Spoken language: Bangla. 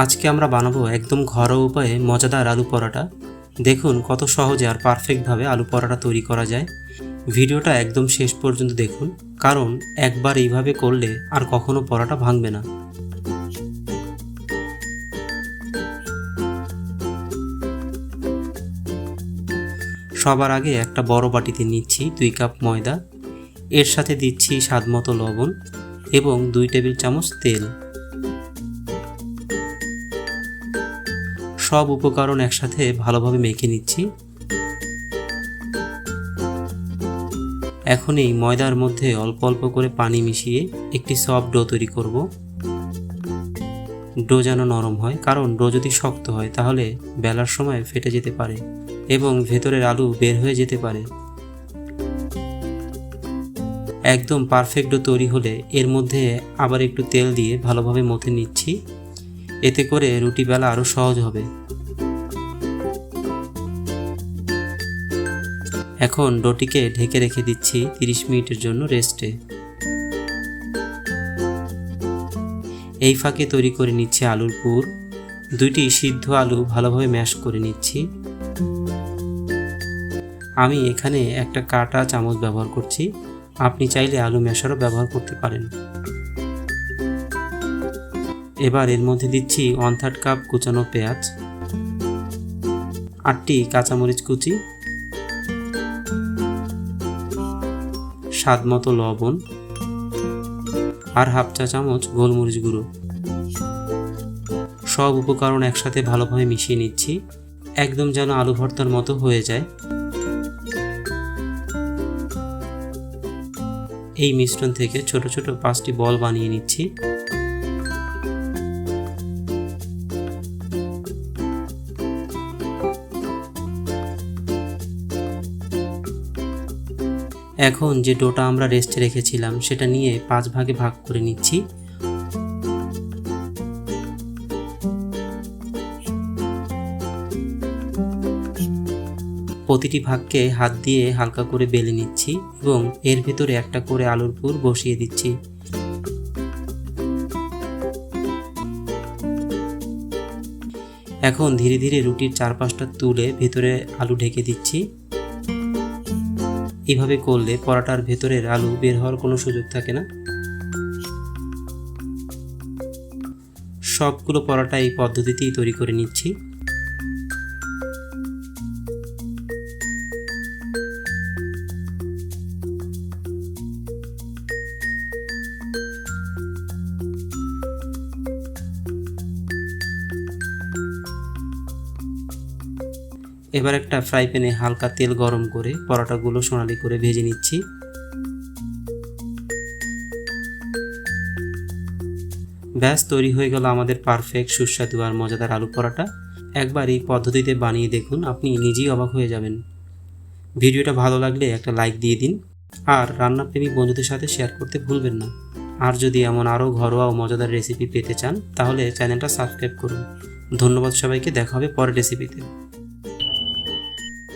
আজকে আমরা বানাবো একদম ঘরোয়া উপায়ে মজাদার আলু পরোটা। দেখুন কত সহজে আর পারফেক্টভাবে আলু পরোটা তৈরি করা যায়। ভিডিওটা একদম শেষ পর্যন্ত দেখুন, কারণ একবার এইভাবে করলে আর কখনো পরোটা ভাঙবে না। সবার আগে একটা বড় বাটিতে নিচ্ছি দুই কাপ ময়দা। এর সাথে দিচ্ছি স্বাদমতো লবণ এবং দুই টেবিল চামচ তেল। সব উপকরণ একসাথে ভালোভাবে মেখে নিচ্ছি। এখন এই ময়দার মধ্যে অল্প অল্প করে পানি মিশিয়ে একটি সফট ডো তৈরি করব। ডো যেন নরম হয়, কারণ ডো যদি শক্ত হয়, তাহলে বেলার সময় ফেটে যেতে পারে এবং ভেতরের আলু বের হয়ে যেতে পারে। একদম পারফেক্ট ডো তৈরি হলে এর মধ্যে আবার একটু তেল দিয়ে ভালোভাবে মথে নিচ্ছি। এতে করে রুটি বেলা আরও সহজ হবে। এখন ডোটিকে ঢেকে রেখে দিচ্ছি 30 মিনিটের জন্য রেস্টে। এই ফাঁকে তৈরি করে নিচ্ছি আলুর পুর। দুইটি সিদ্ধ আলু ভালোভাবে ম্যাশ করে নিচ্ছি। আমি এখানে একটা কাটা চামচ ব্যবহার করছি। আপনি চাইলে আলু ম্যাশারও ব্যবহার করতে পারেন। এবার এর মধ্যে দিচ্ছি ওয়ান থার্ড কাপ কুচানো পেঁয়াজ, আটটি কাঁচামরিচ কুচি, স্বাদ মতো লবণ আর হাফ চা চামচ গোলমরিচ গুঁড়ো। সব উপকরণ একসাথে ভালোভাবে মিশিয়ে নিচ্ছি, একদম যেন আলু ভর্তার মতো হয়ে যায়। এই মিশ্রণ থেকে ছোট ছোট পাঁচটি বল বানিয়ে নিচ্ছি। এখন যে ডোটা আমরা রেস্টে রেখেছিলাম, সেটা নিয়ে পাঁচ ভাগে ভাগ করে নিচ্ছি। প্রতিটি ভাগকে হাত দিয়ে হালকা করে বেলে নিচ্ছি এবং এর ভিতরে একটা করে আলুর পুর বসিয়ে দিচ্ছি। এখন ধীরে ধীরে রুটির চারপাশটা তুলে ভেতরে আলু ঢেকে দিচ্ছি। এভাবে করলে পরাটার ভেতরের আলু বের হওয়ার কোনো সুযোগ থাকে না? সবগুলো পরাটা এই পদ্ধতিতেই তৈরি করে নিচ্ছি। এবার একটা ফ্রাই প্যানে হালকা তেল গরম করে পরোটাগুলো সোনালি করে ভেজে নিচ্ছি। ব্যাস, তৈরি হয়ে গেল আমাদের পারফেক্ট সুস্বাদু আর মজাদার আলু পরোটা। একবার এই পদ্ধতিতে বানিয়ে দেখুন, আপনি নিজেই অবাক হয়ে যাবেন। ভিডিওটা ভালো লাগলে একটা লাইক দিয়ে দিন, আর রান্নাপ্রেমী বন্ধুদের সাথে শেয়ার করতে ভুলবেন না। আর যদি এমন আরও ঘরোয়া ও মজাদার রেসিপি পেতে চান, তাহলে চ্যানেলটা সাবস্ক্রাইব করুন। ধন্যবাদ সবাইকে, দেখা হবে পরের রেসিপিতে